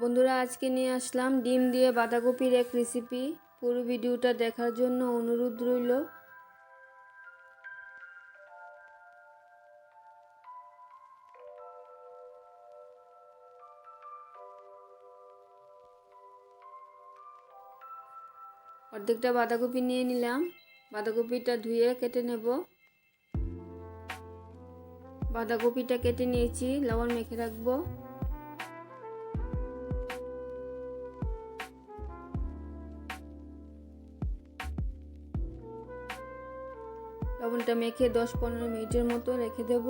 বন্ধুরা, আজকে নিয়ে আসলাম ডিম দিয়ে বাঁধাকপির এক রেসিপি পুরো ভিডিওটা দেখার জন্য অনুরোধ রইল। অর্ধেকটা বাঁধাকপি নিয়ে নিলাম। বাঁধাকপিটা ধুয়ে কেটে নেব। বাঁধাকপিটা কেটে নিয়েছি, লবণ মেখে রাখব। লবণটা মেখে দশ পনেরো মিনিটের মতো রেখে দেব।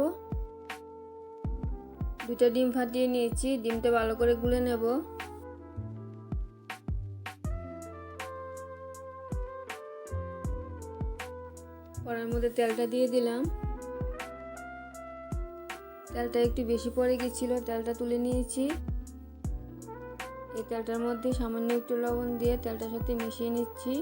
দুটা ডিম ফাটিয়ে নিয়েছি, ডিমটা ভালো করে গুলে নেব। কড়ার মধ্যে তেলটা দিয়ে দিলাম। তেলটা একটু বেশি পড়ে গেছিল, তেলটা তুলে নিয়েছি। এই তেলটার মধ্যে সামান্য একটু লবণ দিয়ে তেলটার সাথে মিশিয়ে নিচ্ছি।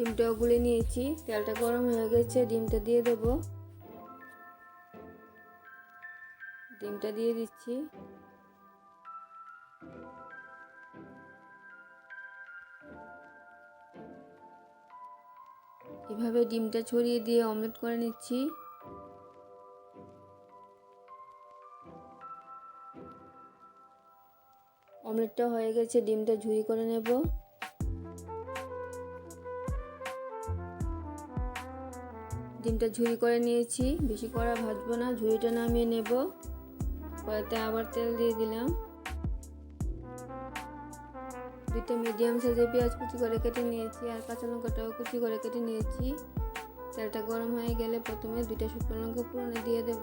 ডিমটাও গুলে নিয়েছি, তেলটা গরম হয়ে গেছে, ডিমটা দিয়ে দেব। ডিমটা দিয়ে দিচ্ছি। এভাবে ডিমটা ছড়িয়ে দিয়ে অমলেট করে নিচ্ছি। অমলেটটা হয়ে গেছে, ডিমটা ঝুরি করে নেব। ডিমটা ঝুরি করে নিয়েছি। বেশি করা ভাজবো না ঝুড়িটা নামিয়ে নেব। কড়াইতে আবার তেল দিয়ে দিলাম। দুটো মিডিয়াম সাইজের পেঁয়াজ কুচি করে কেটে নিয়েছি আর কাঁচা লঙ্কাটাও কুচি করে কেটে নিয়েছি। তেলটা গরম হয়ে গেলে প্রথমে দুইটা শুকনো লঙ্কা পুরনে দিয়ে দেব।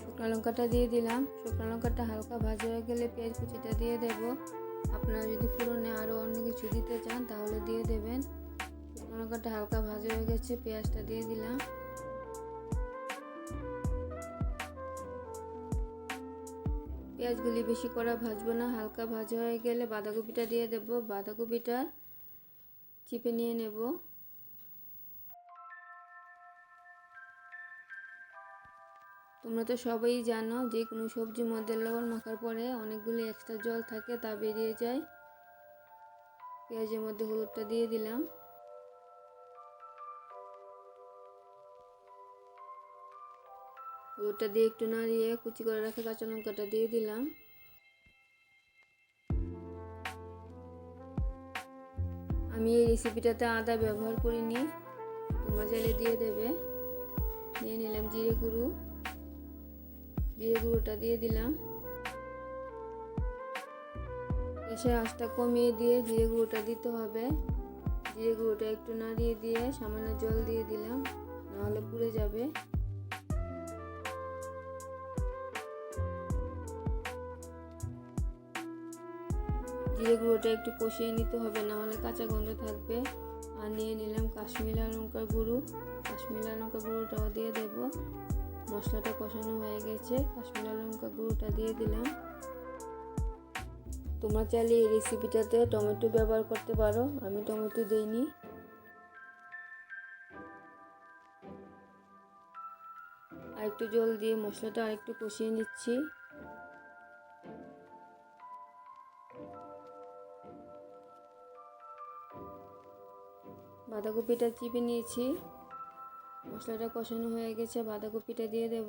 শুকনো লঙ্কাটা দিয়ে দিলাম। শুকনো লঙ্কাটা হালকা ভাজা হয়ে গেলে পেঁয়াজ কুচিটা দিয়ে দেব। আপনারা যদি ফুরনে আরও অন্য কিছু দিতে চান তাহলে দিয়ে দেবেন। লঙ্কাটা হালকা ভাজা হয়ে গেছে, পেঁয়াজটা দিয়ে দিলাম। পেঁয়াজগুলি বেশি করা ভাজবো না, হালকা ভাজা হয়ে গেলে বাঁধাকপিটা দিয়ে দেব। বাঁধাকপিটা চিপে নিয়ে নেব। তোমরা তো সবাই জানো যে কোনো সবজির মধ্যে লবণ মাখার পরে অনেকগুলি এক্সট্রা জল থাকে, তা বেরিয়ে যায়। পেঁয়াজের মধ্যে হলুদটা দিয়ে দিলাম। ওটা দিয়ে একটু নাড়িয়ে কুচি করে রাখা কাঁচা লঙ্কাটা দিয়ে দিলাম। আমি এই রেসিপিটাতে আদা ব্যবহার করিনি, তোমরা চাইলে দিয়ে দেবে। নিয়ে নিলাম জিরে গুঁড়ো। জিরে গুঁড়োটা দিয়ে দিলাম। এসে আঁচটা কমিয়ে দিয়ে জিরে গুঁড়োটা দিতে হবে। জিরে গুঁড়োটা একটু নাড়িয়ে দিয়ে সামান্য জল দিয়ে দিলাম, নাহলে পুড়ে যাবে। জিরে গুঁড়োটা একটু কষিয়ে নিতে হবে না হলে কাঁচা গন্ধ থাকবে। আর নিয়ে নিলাম কাশ্মীরা লঙ্কার গুঁড়ো। কাশ্মীরা লঙ্কা গুঁড়োটাও দিয়ে দেব। মশলাটা কষানো হয়ে গেছে, কাশ্মীরা লঙ্কা গুঁড়োটা দিয়ে দিলাম। তোমরা চাইলে এই রেসিপিটাতে টমেটো ব্যবহার করতে পারো, আমি টমেটো দিইনি। আর একটু জল দিয়ে মশলাটা আরেকটু কষিয়ে নিচ্ছি। বাঁধাকপিটা চিপে নিয়েছি। মশলাটা কষানো হয়ে গেছে, বাঁধাকপিটা দিয়ে দেব।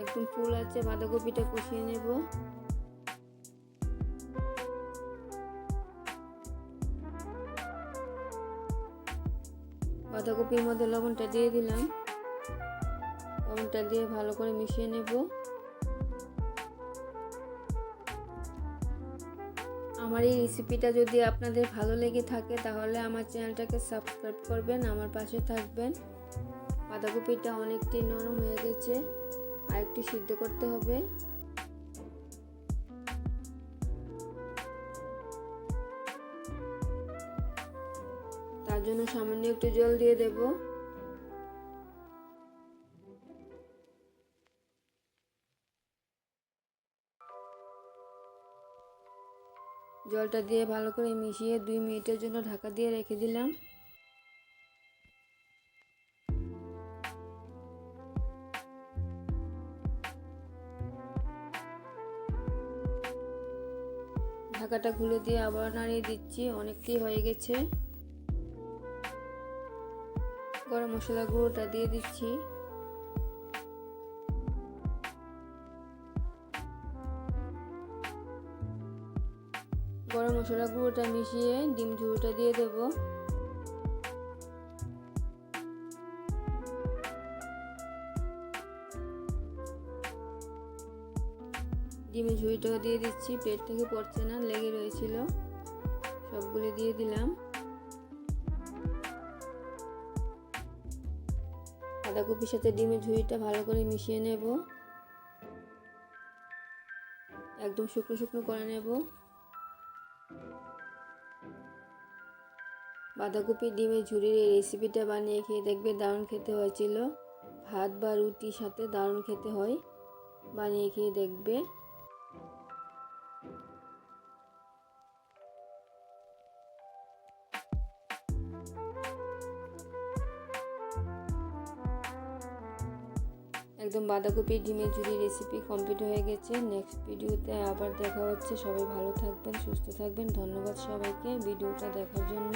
একদম ফুল আছে, বাঁধাকপিটা কষিয়ে নেব। বাঁধাকপির মধ্যে লবণটা দিয়ে দিলাম। লবণটা দিয়ে ভালো করে মিশিয়ে নেব। আমার এই রেসিপিটা যদি আপনাদের ভালো লেগে থাকে, তাহলে আমার চ্যানেলটাকে সাবস্ক্রাইব করবেন, আমার পাশে থাকবেন। বাঁধাকপিটা অনেকটাই নরম হয়ে গেছে, আর একটু সিদ্ধ করতে হবে। তার জন্য সামান্য একটু জল দিয়ে দেবো। জলটা দিয়ে ভালো করে মিশিয়ে দুই মিনিটের জন্য ঢাকা দিয়ে রেখে দিলাম। ঢাকাটা খুলে দিয়ে আবার নাড়িয়ে দিচ্ছি, অনেকটাই হয়ে গেছে। গরম মশলা গুঁড়োটা দিয়ে দিচ্ছি। মশলা গুঁড়োটা মিশিয়ে ডিম ঝুড়োটা দিয়ে দেবো। ডিমের ঝুড়িটাও দিয়ে দিচ্ছি পেট থেকে পড়ছে না, লেগে রয়েছিল। সবগুলো দিয়ে দিলাম। বাঁধাকপির সাথে ডিমের ঝুড়িটা ভালো করে মিশিয়ে নেব। একদম শুকনো শুকনো করে নেব। বাঁধাকপি ডিমের ঝুড়ির এই রেসিপিটা বানিয়ে খেয়ে দেখবে দারুণ খেতে হয়েছিল। ভাত বা রুটির সাথে দারুণ খেতে হয়। বানিয়ে খেয়ে দেখবে। একদম বাঁধাকপি ডিমের ঝুড়ি রেসিপি কমপ্লিট হয়ে গেছে। নেক্সট ভিডিওতে আবার দেখা হচ্ছে। সবাই ভালো থাকবেন, সুস্থ থাকবেন। ধন্যবাদ সবাইকে। ভিডিওটা দেখার জন্য।